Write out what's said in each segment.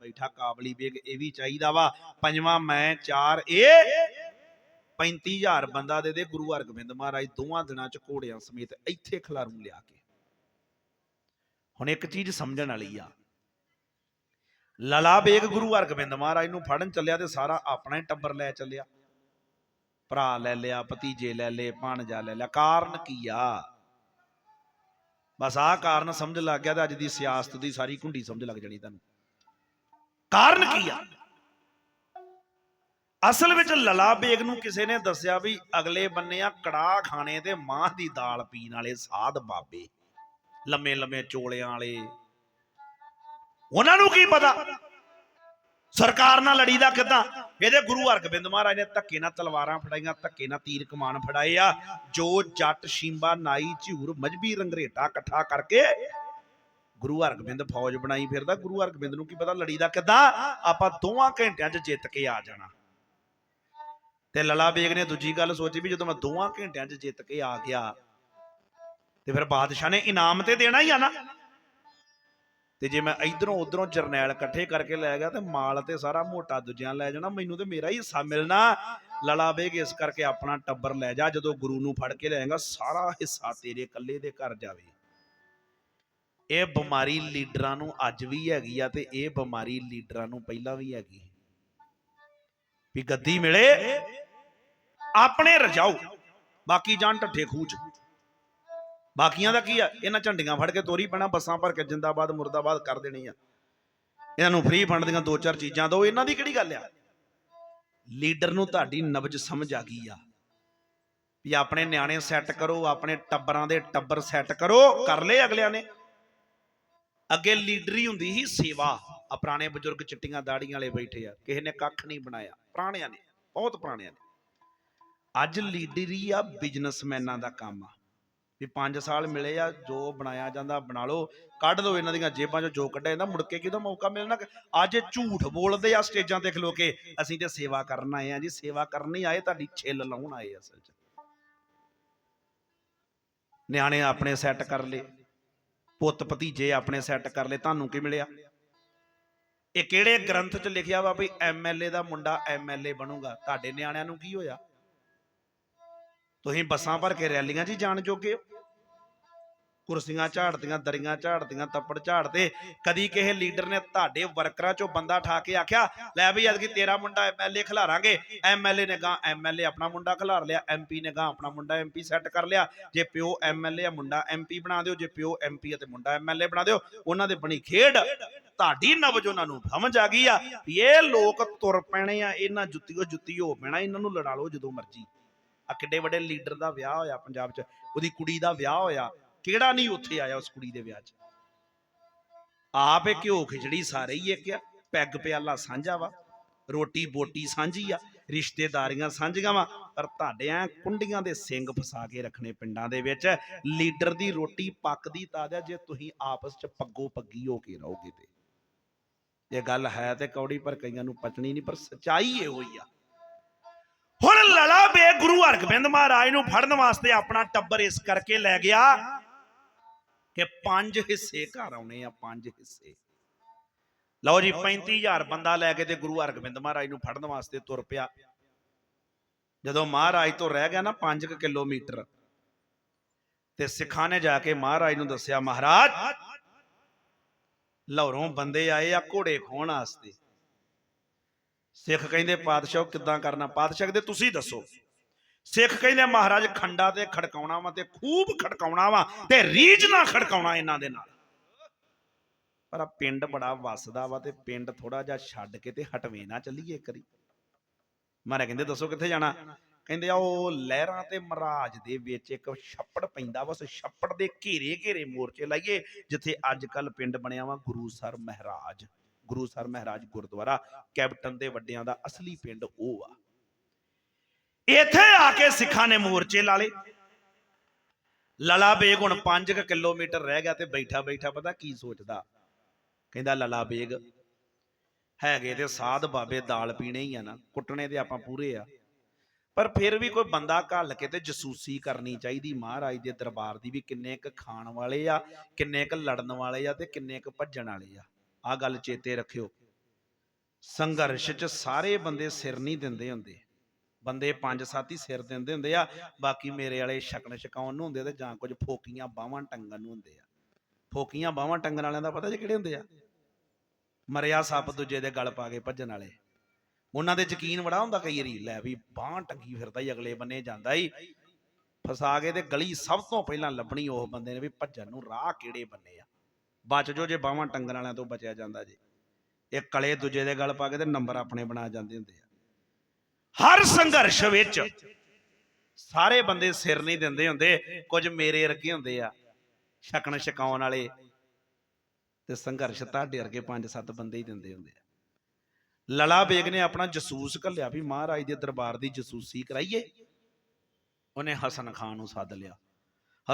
ਬੈਠਾ ਕਾਬਲੀ ਬੇਗ ਇਹ ਵੀ ਚਾਹੀਦਾ ਵਾ। ਪੰਜਵਾਂ ਮੈਂ ਚਾਰ ਇਹ 35000 ਬੰਦਾ ਦੇ ਦੇ ਗੁਰੂ ਹਰਗੋਬਿੰਦ ਮਹਾਰਾਜ ਦੋਵਾਂ ਦਿਨਾਂ ਚ ਘੋੜਿਆਂ ਸਮੇਤ ਇੱਥੇ ਖਲਾਰੂ ਲਿਆ ਕੇ। ਹੁਣ ਇੱਕ ਚੀਜ਼ ਸਮਝਣ ਵਾਲੀ ਆ। ਲਲਾ ਬੇਗ ਗੁਰੂ ਹਰਗੋਬਿੰਦ ਮਹਾਰਾਜ ਨੂੰ ਫੜਨ ਚੱਲਿਆ ਤੇ ਸਾਰਾ ਆਪਣਾ ਹੀ ਟੱਬਰ ਲੈ ਚੱਲਿਆ। ਭਰਾ ਲੈ ਲਿਆ, ਭਤੀਜੇ ਲੈ ਲਏ, ਭਾਣਜਾ ਲੈ ਲਿਆ। ਕਾਰਨ ਕੀ ਆ? ਬਸ ਆਹ ਕਾਰਨ ਸਮਝ ਲੱਗ ਗਿਆ ਤੇ ਅੱਜ ਦੀ ਸਿਆਸਤ ਦੀ ਸਾਰੀ ਕੁੰਡੀ ਸਮਝ ਲੱਗ ਜਾਣੀ ਤੁਹਾਨੂੰ। ਕਾਰਨ ਕੀ ਆ? ਅਸਲ ਵਿੱਚ ਲਲਾ ਬੇਗ ਨੂੰ ਕਿਸੇ ਨੇ ਦੱਸਿਆ ਵੀ ਅਗਲੇ ਬੰਨੇ ਆ ਕੜਾਹ ਖਾਣੇ ਤੇ ਮਾਂ ਦੀ ਦਾਲ ਪੀਣ ਵਾਲੇ ਸਾਧ ਬਾਬੇ, ਲੰਮੇ ਲੰਮੇ ਚੋਲਿਆਂ ਵਾਲੇ। ਉਹਨਾਂ ਨੂੰ ਕੀ ਪਤਾ? ਸਰਕਾਰ ਨਾਲ ਲੜੀ ਦਾ ਕਿਦਾਂ ਇਹਦੇ ਗੁਰੂ ਹਰਗੋਬਿੰਦ ਮਹਾਰਾਜ ਨੇ ਧੱਕੇ ਨਾਲ ਤਲਵਾਰਾਂ ਫੜਾਈਆਂ, ਧੱਕੇ ਨਾਲ ਤੀਰ ਕਮਾਨ ਫੜਾਏ ਆ, ਜੋ ਜੱਟ ਸ਼ਿੰਬਾ, ਨਾਈ, ਝੂਰ, ਮਜਬੀ ਰੰਗਰੇਟਾ ਇਕੱਠਾ ਕਰਕੇ ਗੁਰੂ ਹਰਗੋਬਿੰਦ ਫੌਜ ਬਣਾਈ ਫਿਰਦਾ, ਗੁਰੂ ਹਰਗੋਬਿੰਦ ਨੂੰ ਕੀ ਪਤਾ ਲੜੀ ਦਾ ਕਿੱਦਾਂ? ਆਪਾਂ ਦੋਵਾਂ ਘੰਟਿਆਂ 'ਚ ਜਿੱਤ ਕੇ ਆ ਜਾਣਾ। ਤੇ ਲਲਾ ਬੇਗ ਨੇ ਦੂਜੀ ਗੱਲ ਸੋਚੀ ਵੀ ਜਦੋਂ ਮੈਂ ਦੋਵਾਂ ਘੰਟਿਆਂ 'ਚ ਜਿੱਤ ਕੇ ਆ ਗਿਆ, ਤੇ ਫਿਰ ਬਾਦਸ਼ਾਹ ਨੇ ਇਨਾਮ ਤੇ ਦੇਣਾ ਹੀ ਆ ਨਾ। ਤੇ ਜੇ ਮੈਂ ਇਧਰੋਂ ਉਧਰੋਂ ਜਰਨੈਲ ਇਕੱਠੇ ਕਰਕੇ ਲੈ ਗਿਆ ਤੇ ਮਾਲ ਤੇ ਸਾਰਾ ਮੋਟਾ ਦੂਜਿਆਂ ਲੈ ਜਾਣਾ, ਮੈਨੂੰ ਤੇ ਮੇਰਾ ਹੀ ਹਿੱਸਾ ਮਿਲਣਾ। ਲਲਾ ਬੇਗ ਇਸ ਕਰਕੇ ਆਪਣਾ ਟੱਬਰ ਲੈ ਜਾ, ਜਦੋਂ ਗੁਰੂ ਨੂੰ ਫੜ ਕੇ ਲਿਆਏਗਾ ਸਾਰਾ ਹਿੱਸਾ ਤੇਰੇ ਇਕੱਲੇ ਦੇ ਘਰ ਜਾਵੇ। ਇਹ ਬਿਮਾਰੀ ਲੀਡਰਾਂ ਨੂੰ ਅੱਜ ਵੀ ਹੈਗੀ ਆ ਤੇ ਇਹ ਬਿਮਾਰੀ ਲੀਡਰਾਂ ਨੂੰ ਪਹਿਲਾਂ ਵੀ ਹੈਗੀ। ਵੀ ਗੱਦੀ ਮਿਲੇ, ਆਪਣੇ ਰਜਾਓ, ਬਾਕੀ ਜਾਣ ਢੱਠੇ ਖੂਚ। ਬਾਕੀਆਂ ਦਾ ਕੀ ਆ? ਇਹਨਾਂ ਝੰਡੀਆਂ ਫੜ ਕੇ ਤੋਰੀ ਪੈਣਾ, ਬੱਸਾਂ ਭਰ ਕੇ ਜਿੰਦਾਬਾਦ, ਮੁਰਦਾਬਾਦ ਕਰ ਦੇਣੀ ਆ। ਇਹਨਾਂ ਨੂੰ ਫ੍ਰੀ ਫੰਡ ਦੀਆਂ ਦੋ ਚਾਰ ਚੀਜ਼ਾਂ ਦੋ, ਇਹਨਾਂ ਦੀ ਕਿਹੜੀ ਗੱਲ ਆ? ਲੀਡਰ ਨੂੰ ਤੁਹਾਡੀ ਨਬਜ ਸਮਝ ਆ ਗਈ ਆ। ਵੀ ਆਪਣੇ ਨਿਆਣੇ ਸੈੱਟ ਕਰੋ, ਆਪਣੇ ਟੱਬਰਾਂ ਦੇ ਟੱਬਰ ਸੈੱਟ ਕਰੋ, ਕਰ ਲਏ ਅਗਲਿਆਂ ਨੇ। ਅੱਗੇ ਲੀਡਰੀ ਹੁੰਦੀ ਸੀ ਸੇਵਾ। ਆ ਪੁਰਾਣੇ ਬਜ਼ੁਰਗ ਚਿੱਟੀਆਂ ਦਾੜੀਆਂ ਵਾਲੇ ਬੈਠੇ ਆ। ਕਿਸੇ ਨੇ ਕੱਖ ਨਹੀਂ ਬਣਾਇਆ। ਪੁਰਾਣਿਆਂ ਨੇ, ਬਹੁਤ ਪੁਰਾਣਿਆਂ ਨੇ। ਅੱਜ ਲੀਡਰੀ ਆ ਬਿਜ਼ਨਸਮੈਨਾਂ ਦਾ ਕੰਮ ਆ। ਵੀ 5 ਸਾਲ ਮਿਲੇ ਆ, ਜੋ ਬਣਾਇਆ ਜਾਂਦਾ ਬਣਾ ਲਓ। ਕੱਢ ਦਿਓ ਇਹਨਾਂ ਦੀਆਂ ਜੇਬਾਂ 'ਚੋਂ, ਜੋ ਕੱਢਿਆ ਜਾਂਦਾ, ਮੁੜ ਕੇ ਕਿਦੋਂ ਮੌਕਾ ਮਿਲਣਾ? ਅੱਜ ਝੂਠ ਬੋਲਦੇ ਆ ਸਟੇਜਾਂ ਤੇ ਖਲੋ ਕੇ। ਅਸੀਂ ਤੇ ਸੇਵਾ ਕਰਨ ਆਏ ਆ ਜੀ। ਸੇਵਾ ਕਰਨੀ ਆਏ, ਤੁਹਾਡੀ ਛਿੱਲ ਲਾਉਣ ਆਏ ਅਸਲ 'ਚ। ਨਿਆਣੇ ਆਪਣੇ ਸੈੱਟ ਕਰ ਲਏ। ਪੁੱਤ ਭਤੀਜੇ ਆਪਣੇ ਸੈੱਟ ਕਰ ਲਏ, ਤੁਹਾਨੂੰ ਕੀ ਮਿਲਿਆ? ਇਹ ਕਿਹੜੇ ਗ੍ਰੰਥ 'ਚ ਲਿਖਿਆ ਵਾ ਵੀ ਐਮਐਲਏ ਦਾ ਮੁੰਡਾ ਐਮਐਲਏ ਬਣੂਗਾ? ਤੁਹਾਡੇ ਨਿਆਣਿਆਂ ਨੂੰ ਕੀ ਹੋਇਆ? ਤੁਸੀਂ ਬੱਸਾਂ ਭਰ ਕੇ ਰੈਲੀਆਂ 'ਚ ਹੀ ਜਾਣ ਜੋਗੇ ਹੋ? ਕੁਰਸੀਆਂ ਝਾੜਦੀਆਂ ਦਰੀਆਂ ਝਾੜਦੀਆਂ ਤੱਪੜ ਝਾੜਦੇ ਕਦੀ ਕਿਸੇ ਲੀਡਰ ਨੇ ਤੁਹਾਡੇ ਵਰਕਰਾਂ 'ਚੋਂ ਬੰਦਾ ਠਾ ਕੇ ਆਖਿਆ, ਲੈ ਵੀ ਅਦਕੀ ਤੇਰਾ ਮੁੰਡਾ ਐਮਐਲਏ ਖਿਲਾਰਾਂਗੇ? ਐਮਐਲਏ ਨੇ ਗਾਂ ਐਮਐਲਏ ਆਪਣਾ ਮੁੰਡਾ ਖਿਲਾਰ ਲਿਆ ਐਮਪੀ ਨੇ ਗਾਂ ਆਪਣਾ ਮੁੰਡਾ ਐਮਪੀ ਸੈੱਟ ਕਰ ਲਿਆ। ਜੇ ਪਿਓ ਐਮਐਲਏ ਆ, ਮੁੰਡਾ ਐਮਪੀ ਬਣਾ ਦਿਓ, ਜੇ ਪਿਓ ਐਮਪੀ ਤੇ ਮੁੰਡਾ ਐਮਐਲਏ ਬਣਾ ਦਿਓ। ਉਹਨਾਂ ਦੇ ਬਣੀ ਖੇਡ। ਤੁਹਾਡੀ ਨਬਜ ਉਹਨਾਂ ਨੂੰ ਸਮਝ ਆ ਗਈ ਆ ਵੀ ਇਹ ਲੋਕ ਤੁਰ ਪੈਣੇ ਆ, ਇਹਨਾਂ ਜੁੱਤੀਓ ਜੁੱਤੀ ਹੋ ਪੈਣਾ, ਇਹਨਾਂ ਨੂੰ ਲੜਾ ਲਓ ਜਦੋਂ ਮਰਜ਼ੀ। ਆ ਕਿੱਡੇ ਵੱਡੇ ਲੀਡਰ ਦਾ ਵਿਆਹ ਹੋਇਆ ਪੰਜਾਬ 'ਚ, ਉਹਦੀ ਕੁੜੀ ਦਾ ਵਿਆਹ ਹੋਇਆ। ਕਿਹੜਾ ਨਹੀਂ ਉੱਥੇ ਆਇਆ ਉਸ ਕੁੜੀ ਦੇ ਵਿਆਹ 'ਚ? ਆਪ ਇਹ ਘਿਓ ਖਿਚੜੀ ਸਾਰੇ ਹੀ ਇੱਕ ਆ, ਪੈਗ ਪਿਆਲਾ ਸਾਂਝਾ ਵਾ, ਰੋਟੀ ਬੋਟੀ ਸਾਂਝੀ ਆ, ਰਿਸ਼ਤੇਦਾਰੀਆਂ ਸਾਂਝੀਆਂ ਵਾ, ਪਰ ਤੁਹਾਡੇ ਐ ਕੁੰਡੀਆਂ ਦੇ ਸਿੰਘ ਫਸਾ ਕੇ ਰੱਖਣੇ ਪਿੰਡਾਂ ਦੇ ਵਿੱਚ, ਲੀਡਰ ਦੀ ਰੋਟੀ ਪੱਕਦੀ ਤਾਜ਼ਾ ਜੇ ਤੁਸੀਂ ਆਪਸ 'ਚ ਪੱਗੋ ਪੱਗੀ ਹੋ ਕੇ ਰਹੋਗੇ ਤੇ। ਇਹ ਗੱਲ ਹੈ ਤੇ ਕੌੜੀ, ਪਰ ਕਈਆਂ ਨੂੰ ਪਚਣੀ ਨਹੀਂ, ਪਰ ਸਚਾਈ ਇਹੋ ਹੀ ਆ। ਹੁਣ ਲੜਾ ਬੇ ਗੁਰੂ ਹਰਗੋਬਿੰਦ ਮਹਾਰਾਜ ਨੂੰ ਫੜਨ ਵਾਸਤੇ ਆਪਣਾ ਟੱਬਰ ਇਸ ਕਰਕੇ ਲੈ ਗਿਆ ਕਿ ਪੰਜ ਹਿੱਸੇ ਘਰ ਆਉਣੇ ਆ, ਪੰਜ ਹਿੱਸੇ। ਲਓ ਜੀ 35000 ਬੰਦਾ ਲੈ ਕੇ ਤੇ ਗੁਰੂ ਹਰਗੋਬਿੰਦ ਮਹਾਰਾਜ ਨੂੰ ਫੜਨ ਵਾਸਤੇ ਤੁਰ ਪਿਆ। ਜਦੋਂ ਮਹਾਰਾਜ ਤੋਂ ਰਹਿ ਗਿਆ ਨਾ 5 ਕਿਲੋਮੀਟਰ, ਤੇ ਸਿੱਖਾਂ ਨੇ ਜਾ ਕੇ ਮਹਾਰਾਜ ਨੂੰ ਦੱਸਿਆ, ਮਹਾਰਾਜ, ਲਾਹੌਰੋਂ ਬੰਦੇ ਆਏ ਆ ਘੋੜੇ ਖੋਣ ਵਾਸਤੇ। ਸਿੱਖ ਕਹਿੰਦੇ, ਪਾਤਸ਼ਾਹ ਕਿੱਦਾਂ ਕਰਨਾ? ਪਾਤਸ਼ਾਹ ਕਹਿੰਦੇ, ਤੁਸੀਂ ਦੱਸੋ। ਸਿੱਖ ਕਹਿੰਦੇ ਮਹਾਰਾਜ ਖੰਡਾ ਤੇ ਖੜਕਾਉਣਾ ਵਾ ਤੇ ਖੂਬ ਖੜਕਾਉਣਾ ਵਾ ਤੇ ਰੀਝ ਨਾਲ ਖੜਕਾਉਣਾ ਇਹਨਾਂ ਦੇ ਨਾਲ। ਪਰ ਆ ਪਿੰਡ ਬੜਾ ਵਸਦਾ ਵਾ ਤੇ ਪਿੰਡ ਥੋੜਾ ਜਿਹਾ ਛੱਡ ਕੇ ਤੇ ਹਟਵੇਂ ਨਾ ਚੱਲੀਏ ਕਰੀ ਵਾਰੀ। ਮਾਰੇ ਕਹਿੰਦੇ, ਦੱਸੋ ਕਿੱਥੇ ਜਾਣਾ? ਕਹਿੰਦੇ, ਆ ਉਹ ਲਹਿਰਾਂ ਤੇ ਮਹਾਰਾਜ ਦੇ ਵਿੱਚ ਇੱਕ ਛੱਪੜ ਪੈਂਦਾ ਵਾ, ਉਸ ਛੱਪੜ ਦੇ ਘੇਰੇ ਘੇਰੇ ਮੋਰਚੇ ਲਾਈਏ, ਜਿੱਥੇ ਅੱਜ ਕੱਲ ਪਿੰਡ ਬਣਿਆ ਵਾ ਗੁਰੂ ਸਰ ਮਹਾਰਾਜ। ਗੁਰੂ ਸਰ ਮਹਾਰਾਜ ਗੁਰਦੁਆਰਾ, ਕੈਪਟਨ ਦੇ ਵੱਡਿਆਂ ਦਾ ਅਸਲੀ ਪਿੰਡ ਉਹ ਆ। ਇੱਥੇ ਆ ਕੇ ਸਿੱਖਾਂ ਨੇ ਮੋਰਚੇ ਲਾ ਲਏ। ਲਲਾ ਬੇਗ ਹੁਣ 5 ਕਿਲੋਮੀਟਰ ਰਹਿ ਗਿਆ ਤੇ ਬੈਠਾ ਬੈਠਾ ਪਤਾ ਕੀ ਸੋਚਦਾ? ਕਹਿੰਦਾ ਲਲਾ ਬੇਗ, ਹੈਗੇ ਤੇ ਸਾਧ ਬਾਬੇ ਦਾਲ ਪੀਣੇ ਹੀ ਆ ਨਾ, ਕੁੱਟਣੇ ਤੇ ਆਪਾਂ ਪੂਰੇ ਆ। ਪਰ ਫਿਰ ਵੀ ਕੋਈ ਬੰਦਾ ਘੱਲ ਕੇ ਤੇ ਜਸੂਸੀ ਕਰਨੀ ਚਾਹੀਦੀ ਮਹਾਰਾਜ ਦੇ ਦਰਬਾਰ ਦੀ ਵੀ ਕਿੰਨੇ ਕ ਖਾਣ ਵਾਲੇ ਆ, ਕਿੰਨੇ ਕ ਲੜਨ ਵਾਲੇ ਆ ਤੇ ਕਿੰਨੇ ਕ ਭੱਜਣ ਵਾਲੇ ਆ। ਆ ਗੱਲ ਚੇਤੇ ਰੱਖਿਓ। ਸੰਘਰਸ਼ 'ਚ ਸਾਰੇ ਬੰਦੇ ਸਿਰ ਨਹੀਂ ਦਿੰਦੇ ਹੁੰਦੇ। ਬੰਦੇ ਪੰਜ ਸੱਤ ਹੀ ਸਿਰ ਦਿੰਦੇ ਹੁੰਦੇ ਆ, ਬਾਕੀ ਮੇਰੇ ਵਾਲੇ ਛਕਣ ਛਕਾਉਣ ਨੂੰ ਹੁੰਦੇ ਤੇ ਜਾਂ ਕੁਝ ਫੋਕੀਆਂ ਬਾਹਾਂ ਟੰਗਣ ਨੂੰ ਹੁੰਦੇ ਆ। ਫੋਕੀਆਂ ਬਾਹਾਂ ਟੰਗਣ ਵਾਲਿਆਂ ਦਾ ਪਤਾ ਜੇ ਕਿਹੜੇ ਹੁੰਦੇ ਆ? ਮਰਿਆ ਸੱਪ ਦੂਜੇ ਦੇ ਗਲ ਪਾ ਕੇ ਭੱਜਣ ਵਾਲੇ। ਉਹਨਾਂ ਦੇ ਯਕੀਨ ਬੜਾ ਹੁੰਦਾ ਕਈ ਵਾਰੀ, ਲੈ ਵੀ ਬਾਹਾਂ ਟੰਗੀ ਫਿਰਦਾ ਹੀ ਅਗਲੇ ਬੰਨੇ ਜਾਂਦਾ ਹੀ ਫਸਾ ਕੇ ਤੇ ਗਲੀ ਸਭ ਤੋਂ ਪਹਿਲਾਂ ਲੱਭਣੀ ਉਹ ਬੰਦੇ ਨੇ ਵੀ ਭੱਜਣ ਨੂੰ ਰਾਹ ਕਿਹੜੇ ਬੰਨੇ ਆ। ਬਚ ਜੋ ਜੇ ਬਾਹਾਂ ਟੰਗਣ ਵਾਲਿਆਂ ਤੋਂ ਬਚਿਆ ਜਾਂਦਾ ਜੇ। ਇਹ ਕਲੇ ਦੂਜੇ ਦੇ ਗਲ ਪਾ ਕੇ ਤੇ ਨੰਬਰ ਆਪਣੇ ਬਣਾ ਜਾਂਦੇ ਹੁੰਦੇ ਆ। ਹਰ ਸੰਘਰਸ਼ ਵਿੱਚ ਸਾਰੇ ਬੰਦੇ ਸਿਰ ਨਹੀਂ ਦਿੰਦੇ ਹੁੰਦੇ, ਕੁਝ ਮੇਰੇ ਵਰਗੇ ਹੁੰਦੇ ਆ, ਛਕਣ ਛਕਾਉਣ ਵਾਲੇ। ਤੇ ਸੰਘਰਸ਼ ਤੁਹਾਡੇ ਵਰਗੇ ਪੰਜ ਸੱਤ ਬੰਦੇ ਹੀ ਦਿੰਦੇ ਹੁੰਦੇ ਆ। ਲਲਾ ਬੇਗ ਨੇ ਆਪਣਾ ਜਸੂਸ ਘੱਲਿਆ ਵੀ ਮਹਾਰਾਜ ਦੇ ਦਰਬਾਰ ਦੀ ਜਸੂਸੀ ਕਰਾਈਏ। ਉਹਨੇ ਹਸਨ ਖਾਨ ਨੂੰ ਸੱਦ ਲਿਆ।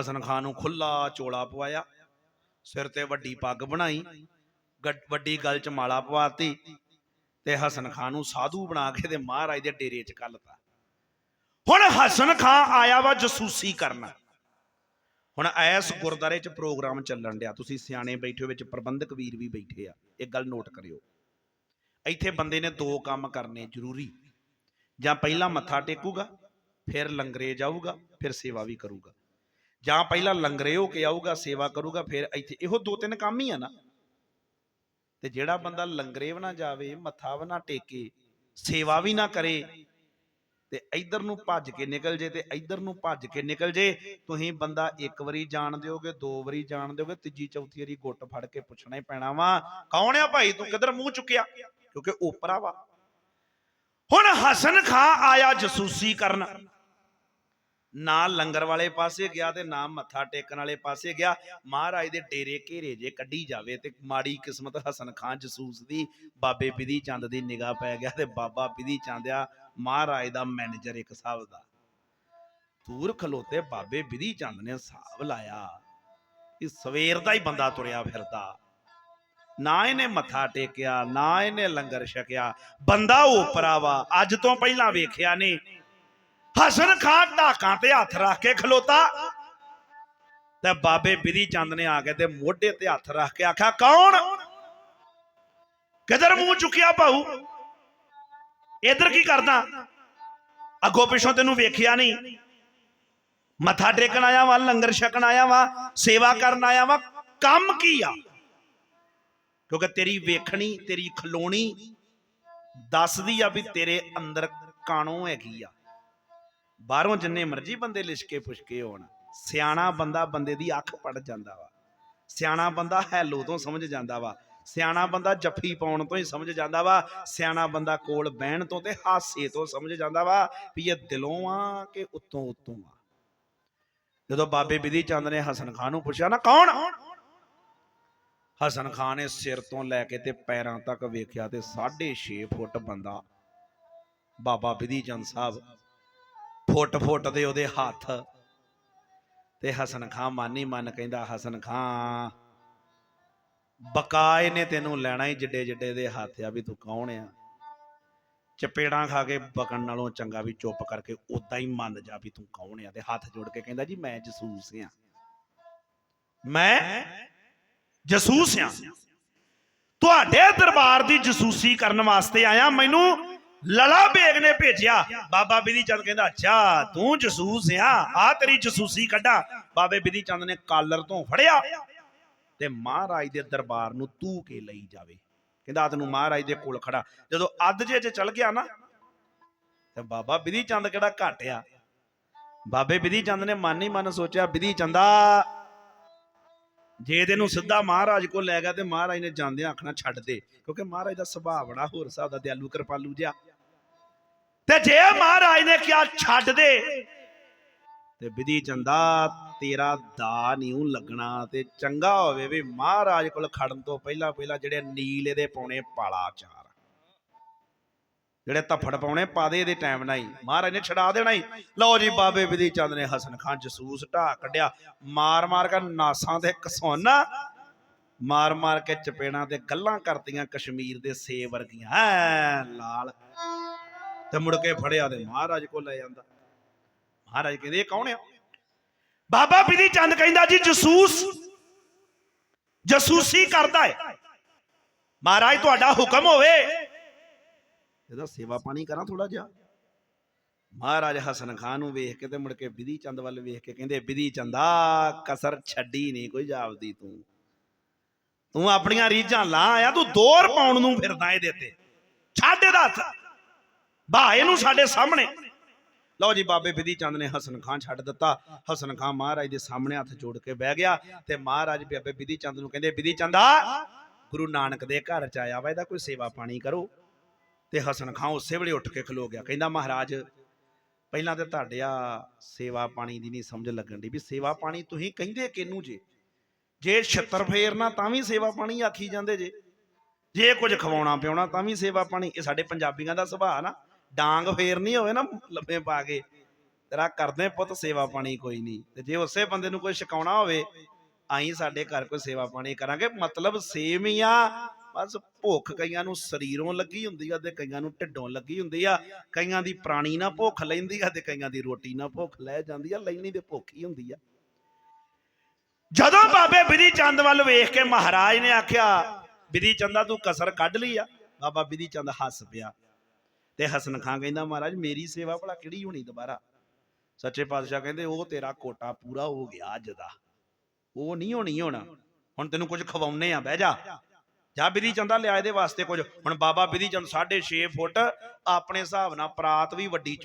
ਹਸਨ ਖਾਨ ਨੂੰ ਖੁੱਲਾ ਚੋਲਾ ਪਵਾਇਆ, ਸਿਰ ਤੇ ਵੱਡੀ ਪੱਗ ਬਣਾਈ ਗੱਡ- ਵੱਡੀ ਗਲ ਚ ਮਾਲਾ ਪਵਾਤੀ ਤੇ ਹਸਨ ਖਾਨ ਨੂੰ ਸਾਧੂ ਬਣਾ ਕੇ ਤੇ ਮਹਾਰਾਜ ਦੇ ਡੇਰੇ ਚ ਕੱਲਤਾ ਹੁਣ ਹਸਨ ਖਾਨ ਆਇਆ ਵਾ ਜਸੂਸੀ ਕਰਨ। ਹੁਣ ਐਸ ਗੁਰਦਾਰੇ ਚ ਪ੍ਰੋਗਰਾਮ ਚੱਲਣ ਡਿਆ। ਤੁਸੀਂ ਸਿਆਣੇ ਬੈਠੇ ਹੋ, ਵਿੱਚ ਪ੍ਰਬੰਧਕ ਵੀਰ ਵੀ ਬੈਠੇ ਆ। ਇਹ ਗੱਲ ਨੋਟ ਕਰਿਓ। ਇੱਥੇ ਬੰਦੇ ਨੇ ਦੋ ਕੰਮ ਕਰਨੇ ਜ਼ਰੂਰੀ। ਜਾਂ ਪਹਿਲਾਂ ਮੱਥਾ ਟੇਕੂਗਾ, ਫਿਰ ਲੰਗਰੇ ਜਾਊਗਾ, ਫਿਰ ਸੇਵਾ ਵੀ ਕਰੂਗਾ। ਜਾਂ ਪਹਿਲਾਂ ਲੰਗਰੇ ਹੋ ਕੇ ਆਊਗਾ, ਸੇਵਾ ਕਰੂਗਾ, ਫਿਰ ਇੱਥੇ ਇਹੋ ਦੋ ਤਿੰਨ ਕੰਮ ਹੀ ਆ ਨਾ। ਤੇ ਜਿਹੜਾ ਬੰਦਾ ਲੰਗਰੇ ਵੀ ਨਾ ਜਾਵੇ, ਮੱਥਾ ਵੀ ਨਾ ਟੇਕੇ, ਸੇਵਾ ਵੀ ਨਾ ਕਰੇ, ਤੇ ਇੱਧਰ ਨੂੰ ਭੱਜ ਕੇ ਨਿਕਲ ਜੇ ਤੇ ਇੱਧਰ ਨੂੰ ਭੱਜ ਕੇ ਨਿਕਲ ਜੇ, ਤੁਸੀਂ ਬੰਦਾ ਇੱਕ ਵਾਰੀ ਜਾਣ ਦਿਓਗੇ, ਦੋ ਵਾਰੀ ਜਾਣ ਦਿਓਗੇ, ਤੀਜੀ, ਚੌਥੀ ਵਾਰੀ ਗੁੱਟ ਫੜ ਕੇ ਪੁੱਛਣਾ ਹੀ ਪੈਣਾ ਵਾ, ਕੌਣ ਆ ਭਾਈ? ਤੂੰ ਕਿੱਧਰ ਮੂੰਹ ਚੁੱਕਿਆ? ਕਿਉਂਕਿ ਓਪਰਾ ਵਾ। ਹੁਣ ਹਸਨ ਖਾਂ ਆਇਆ ਜਸੂਸੀ ਕਰਨ। ਨਾ ਲੰਗਰ ਵਾਲੇ ਪਾਸੇ ਗਿਆ ਤੇ ਨਾ ਮੱਥਾ ਟੇਕਣ ਵਾਲੇ ਪਾਸੇ ਗਿਆ। ਮਹਾਰਾਜ ਦੇ ਡੇਰੇ ਘੇਰੇ ਜੇ ਕੱਢੀ ਜਾਵੇ ਤੇ ਮਾੜੀ ਕਿਸਮਤ ਹਸਨ ਖਾਨ ਜਸੂਸ ਦੀ, ਬਾਬੇ ਬਿਧੀ ਚੰਦ ਦੀ ਨਿਗਾਹ ਪੈ ਗਿਆ ਤੇ ਬਾਬਾ ਬਿਧੀ ਚੰਦਿਆ ਮਹਾਰਾਜ ਦਾ ਮੈਨੇਜਰ ਇੱਕ ਹਿਸਾਬ ਦਾ। ਦੂਰ ਖਲੋਤੇ ਬਾਬੇ ਬਿਧੀ ਚੰਦ ਨੇ ਹਿਸਾਬ ਲਾਇਆ। ਕਿ ਸਵੇਰ ਦਾ ਹੀ ਬੰਦਾ ਤੁਰਿਆ ਫਿਰਦਾ। ਨਾ ਇਹਨੇ ਮੱਥਾ ਟੇਕਿਆ, ਨਾ ਇਹਨੇ ਲੰਗਰ ਛਕਿਆ। ਬੰਦਾ ਉਪਰਾ ਵਾ ਅੱਜ ਤੋਂ ਪਹਿਲਾਂ ਵੇਖਿਆ ਨਹੀਂ। ਹਸਨ ਖਾਨ ਢਾਕਾਂ ਤੇ ਹੱਥ ਰੱਖ ਕੇ ਖਲੋਤਾ ਤੇ ਬਾਬੇ ਬਿਧੀ ਚੰਦ ਨੇ ਆ ਕੇ ਤੇ ਮੋਢੇ ਤੇ ਹੱਥ ਰੱਖ ਕੇ ਆਖਿਆ, ਕੌਣ? ਕਿਧਰ ਮੂੰਹ ਚੁੱਕਿਆ ਭਾਊ? ਇਧਰ ਕੀ ਕਰਦਾ? ਅੱਗੋਂ ਪਿੱਛੋਂ ਤੈਨੂੰ ਵੇਖਿਆ ਨਹੀਂ। ਮੱਥਾ ਟੇਕਣ ਆਇਆ ਵਾ, ਲੰਗਰ ਛਕਣ ਆਇਆ ਵਾ, ਸੇਵਾ ਕਰਨ ਆਇਆ ਵਾ, ਕੰਮ ਕੀ ਆ? ਕਿਉਂਕਿ ਤੇਰੀ ਵੇਖਣੀ, ਤੇਰੀ ਖਲੋਣੀ ਦੱਸਦੀ ਆ ਵੀ ਤੇਰੇ ਅੰਦਰ ਕਾਣੋ ਹੈਗੀ ਆ। ਬਾਹਰੋਂ ਜਿੰਨੇ ਮਰਜ਼ੀ ਬੰਦੇ ਲਿਸ਼ਕੇ ਪੁਸ਼ਕੇ ਹੋਣ, ਸਿਆਣਾ ਬੰਦਾ ਬੰਦੇ ਦੀ ਅੱਖ ਪੜ ਜਾਂਦਾ ਵਾ। ਸਿਆਣਾ ਬੰਦਾ ਹੈਲੋ ਤੋਂ ਸਮਝ ਜਾਂਦਾ ਵਾ। ਸਿਆਣਾ ਬੰਦਾ ਜੱਫੀ ਪਾਉਣ ਤੋਂ ਹੀ ਸਮਝ ਜਾਂਦਾ ਵਾ। ਸਿਆਣਾ ਬੰਦਾ ਕੋਲ ਬਹਿਣ ਤੋਂ ਤੇ ਹਾਸੇ ਤੋਂ ਸਮਝ ਜਾਂਦਾ ਵਾ ਵੀ ਇਹ ਦਿਲੋਂ ਆ ਕਿ ਉੱਤੋਂ ਉੱਤੋਂ ਆ। ਜਦੋਂ ਬਾਬੇ ਬਿਧੀ ਚੰਦ ਨੇ ਹਸਨ ਖਾਨ ਨੂੰ ਪੁੱਛਿਆ, ਨਾ ਕੌਣ? ਹਸਨ ਖਾਨ ਨੇ ਸਿਰ ਤੋਂ ਲੈ ਕੇ ਤੇ ਪੈਰਾਂ ਤੱਕ ਵੇਖਿਆ ਤੇ 6.5 ਫੁੱਟ ਬੰਦਾ ਬਾਬਾ ਬਿਧੀ ਚੰਦ ਸਾਹਿਬ ਫੁੱਟ ਫੁੱਟ ਦੇ ਉਹਦੇ ਹੱਥ। ਤੇ ਹਸਨ ਖਾਂ ਮਾਨੀ ਮਨ ਕਹਿੰਦਾ, ਹਸਨ ਖਾਂ, ਬਕਾਏ ਨੇ ਤੈਨੂੰ ਲੈਣਾ ਹੀ ਜਿੱਡੇ ਜਿੱਡੇ ਦੇ ਹੱਥ ਆ ਵੀ ਤੂੰ ਕੌਣ ਆ? ਚਪੇੜਾਂ ਖਾ ਕੇ ਬਕਣ ਨਾਲੋਂ ਚੰਗਾ ਵੀ ਚੁੱਪ ਕਰਕੇ ਉਦਾਂ ਹੀ ਮੰਨ ਜਾ ਵੀ ਤੂੰ ਕੌਣ ਆ? ਤੇ ਹੱਥ ਜੋੜ ਕੇ ਕਹਿੰਦਾ, ਜੀ, ਮੈਂ ਜਸੂਸ ਆ। ਮੈਂ ਜਸੂਸ ਆ। ਤੁਹਾਡੇ ਦਰਬਾਰ ਦੀ ਜਸੂਸੀ ਕਰਨ ਵਾਸਤੇ ਆਇਆ। ਮੈਨੂੰ ਲਲਾ ਬੇਗ ਨੇ ਭੇਜਿਆ। ਬਾਬਾ ਬਿਧੀ ਚੰਦ ਕਹਿੰਦਾ, ਅੱਛਾ, ਤੂੰ ਜਸੂਸ ਆ ਆ ਤੇਰੀ ਜਸੂਸੀ ਕੱਢਾ। ਬਾਬੇ ਬਿਧੀ ਚੰਦ ਨੇ ਕਾਲਰ ਤੋਂ ਫੜਿਆ ਤੇ ਮਹਾਰਾਜ ਦੇ ਦਰਬਾਰ ਨੂੰ ਤੂ ਕੇ ਲਈ ਜਾਵੇ। ਕਹਿੰਦਾ ਤੈਨੂੰ ਮਹਾਰਾਜ ਦੇ ਕੋਲ ਖੜਾ। ਜਦੋਂ ਅੱਧ ਜੇ ਚ ਚਲ ਗਿਆ ਨਾ, ਤੇ ਬਾਬਾ ਬਿਧੀ ਚੰਦ ਕਿਹੜਾ ਘਟਿਆ? ਬਾਬੇ ਬਿਧੀ ਚੰਦ ਨੇ ਮਨ ਹੀ ਮਨ ਸੋਚਿਆ, ਬਿਧੀ ਚੰਦਾ, ਜੇ ਤੈਨੂੰ ਸਿੱਧਾ ਮਹਾਰਾਜ ਕੋਲ ਲੈ ਗਿਆ ਤੇ ਮਹਾਰਾਜ ਨੇ ਜਾਂਦਿਆਂ ਆਖਣਾ ਛੱਡ ਦੇ, ਕਿਉਂਕਿ ਮਹਾਰਾਜ ਦਾ ਸੁਭਾਅ ਬੜਾ ਹੋਰ ਹਿਸਾਬ ਦਾ, ਦਿਆਲੂ ਕਿਰਪਾਲੂ ਜਿਹਾ। ਤੇ ਜੇ ਮਹਾਰਾਜ ਨੇ ਕਿਹਾ ਛੱਡ ਦੇ, ਤੇ ਵਿਧੀ ਚੰਦਾ ਤੇਰਾ ਦਾ ਨਹੀਂ ਲੱਗਣਾ ਤੇ ਚੰਗਾ ਹੋਵੇ ਵੀ ਮਹਾਰਾਜ ਕੋਲ ਖੜਨ ਤੋਂ ਪਹਿਲਾਂ ਪਹਿਲਾਂ ਜਿਹੜੇ ਨੀਲ ਇਹਦੇ ਪਾਉਣੇ ਪਾਲਾ ਚਾਰ। ਜਿਹੜੇ ਧੱਫੜ ਪਾਉਣੇ ਪਾਦੇ ਇਹਦੇ ਟਾਈਮ ਨਾਲ ਹੀ ਮਹਾਰਾਜ ਨੇ ਛਡਾ ਦੇਣਾ ਹੀ। ਲਓ ਜੀ ਬਾਬੇ ਵਿਧੀ ਚੰਦ ਨੇ ਹਸਨ ਖਾਨ ਜਸੂਸ ਢਾ ਕੱਢਿਆ। ਮਾਰ ਮਾਰ ਕੇ ਨਾਸਾਂ ਤੇ ਕਸੋਨਾ, ਮਾਰ ਮਾਰ ਕੇ ਚਪੇਣਾ ਤੇ ਗੱਲਾਂ ਕਰਦੀਆਂ ਕਸ਼ਮੀਰ ਦੇ ਸੇ ਵਰਗੀਆਂ। ਐ ਲਾਲ। ਤੇ ਮੁੜ ਕੇ ਫੜਿਆ ਤੇ ਮਹਾਰਾਜ ਕੋਲ ਲੈ ਜਾਂਦਾ। ਮਹਾਰਾਜ ਕਹਿੰਦੇ, ਇਹ ਕੌਣ ਆ? ਬਾਬਾ ਬਿਧੀ ਚੰਦ ਕਹਿੰਦਾ ਜੀ, ਜਸੂਸ, ਜਸੂਸੀ ਕਰਦਾ ਹੈ ਮਹਾਰਾਜ, ਤੁਹਾਡਾ ਹੁਕਮ ਹੋਵੇ। ਇਹਦਾ ਸੇਵਾ ਪਾਣੀ ਕਰਾਂ ਥੋੜਾ ਜਿਹਾ? ਮਹਾਰਾਜ ਹਸਨ ਖਾਨ ਨੂੰ ਵੇਖ ਕੇ ਤੇ ਮੁੜ ਕੇ ਵਿਧੀ ਚੰਦ ਵੱਲ ਵੇਖ ਕੇ ਕਹਿੰਦੇ ਵਿਧੀ ਚੰਦਾ, ਕਸਰ ਛੱਡੀ ਨਹੀਂ ਕੋਈ ਜਾਪਦੀ ਤੂੰ। ਤੂੰ ਆਪਣੀਆਂ ਰੀਝਾਂ ਲਾ ਆਇਆ, ਤੂੰ ਦੋਰ ਪਾਉਣ ਨੂੰ ਫਿਰਦਾ ਇਹਦੇ ਤੇ। ਛੱਡ ਇਹਦਾ ਹੱਥ। ਬਾ, ਇਹਨੂੰ ਸਾਡੇ ਸਾਹਮਣੇ। ਲਓ ਜੀ, ਬਾਬੇ ਵਿਧੀ ਚੰਦ ਨੇ ਹਸਨ ਖਾਨ ਛੱਡ ਦਿੱਤਾ। ਹਸਨ ਖਾਨ ਮਹਾਰਾਜ ਦੇ ਸਾਹਮਣੇ ਹੱਥ ਜੋੜ ਕੇ ਬਹਿ ਗਿਆ ਤੇ ਮਹਾਰਾਜ ਬਾਬੇ ਵਿਧੀ ਚੰਦ ਨੂੰ ਕਹਿੰਦੇ, ਵਿਧੀ ਚੰਦਾ ਗੁਰੂ ਨਾਨਕ ਦੇ ਘਰ ਚ ਆਇਆ ਵਾ, ਇਹਦਾ ਕੋਈ ਸੇਵਾ ਪਾਣੀ ਕਰੋ। ਤੇ ਹਸਨ ਖਾਨ ਉਸੇ ਵੇਲੇ ਉੱਠ ਕੇ ਖਲੋ ਗਿਆ, ਕਹਿੰਦਾ, ਮਹਾਰਾਜ, ਪਹਿਲਾਂ ਤੇ ਤੁਹਾਡੇ ਆ ਸੇਵਾ ਪਾਣੀ ਦੀ ਨਹੀਂ ਸਮਝ ਲੱਗਣ ਦੀ ਵੀ ਸੇਵਾ ਪਾਣੀ ਤੁਸੀਂ ਕਹਿੰਦੇ ਕਿਹਨੂੰ ਜੇ? ਜੇ ਛੱਤਰ ਫੇਰਨਾ ਤਾਂ ਵੀ ਸੇਵਾ ਪਾਣੀ ਆਖੀ ਜਾਂਦੇ ਜੇ। ਜੇ ਕੁਝ ਖਵਾਉਣਾ ਪਿਆਉਣਾ ਤਾਂ ਵੀ ਸੇਵਾ ਪਾਣੀ। ਇਹ ਸਾਡੇ ਪੰਜਾਬੀਆਂ ਦਾ ਸੁਭਾਅ ਨਾ। ਡਾਂਗ ਫੇਰਨੀ ਹੋਵੇ ਨਾ ਲੰਮੇ ਪਾ ਕੇ। ਤੇਰਾ ਕਰਦੇ ਪੁੱਤ ਸੇਵਾ ਪਾਣੀ ਕੋਈ ਨਹੀਂ। ਤੇ ਜੇ ਉਸੇ ਬੰਦੇ ਨੂੰ ਕੋਈ ਛਕਾਉਣਾ ਹੋਵੇ, ਆਈ ਸਾਡੇ ਘਰ ਕੋਈ ਸੇਵਾ ਪਾਣੀ ਕਰਾਂਗੇ। ਮਤਲਬ ਸੇਮ ਹੀ ਆ। ਬਸ ਭੁੱਖ ਕਈਆਂ ਨੂੰ ਸਰੀਰੋਂ ਲੱਗੀ ਹੁੰਦੀ ਆ ਤੇ ਕਈਆਂ ਨੂੰ ਢਿੱਡੋਂ ਲੱਗੀ ਹੁੰਦੀ ਆ। ਕਈਆਂ ਦੀ ਪ੍ਰਾਣੀ ਨਾ ਭੁੱਖ ਲੈਂਦੀ ਆ ਤੇ ਕਈਆਂ ਦੀ ਰੋਟੀ ਨਾ ਭੁੱਖ ਲੈ ਜਾਂਦੀ ਆ। ਲੈਣੀ ਤੇ ਭੁੱਖ ਹੀ ਹੁੰਦੀ ਆ। ਜਦੋਂ ਬਾਬੇ ਬਿਧੀ ਚੰਦ ਵੱਲ ਵੇਖ ਕੇ ਮਹਾਰਾਜ ਨੇ ਆਖਿਆ, ਬਿਧੀ ਚੰਦਾ ਤੂੰ ਕਸਰ ਕੱਢ ਲਈ ਆ। ਬਾਬਾ ਬਿਧੀ ਚੰਦ ਹੱਸ ਪਿਆ। ਤੇ ਹਸਨ ਖਾਂ ਕਹਿੰਦਾ, ਮਹਾਰਾਜ, ਮੇਰੀ ਸੇਵਾ ਭਲਾ ਕਿਹੜੀ ਹੋਣੀ ਦੁਬਾਰਾ? ਸੱਚੇ ਪਾਤਸ਼ਾਹ ਕਹਿੰਦੇ, ਉਹ ਤੇਰਾ ਕੋਟਾ ਪੂਰਾ ਹੋ ਗਿਆ ਅੱਜ ਦਾ। ਉਹ ਨਹੀਂ ਹੋਣੀ ਹੁਣ। ਹੁਣ ਤੈਨੂੰ ਕੁਝ ਖਵਾਉਣੇ ਆ, ਬਹਿ ਜਾ। ਜਾ ਬਿਧੀ ਚੰਦਾ ਲਿਆ ਇਹਦੇ ਵਾਸਤੇ ਕੁਝ। ਹੁਣ ਬਾਬਾ ਬਿਧੀ ਚੰਦ 6.5 ਫੁੱਟ, ਆਪਣੇ ਹਿਸਾਬ ਨਾਲ ਪਰਾਤ ਵੀ ਵੱਡੀ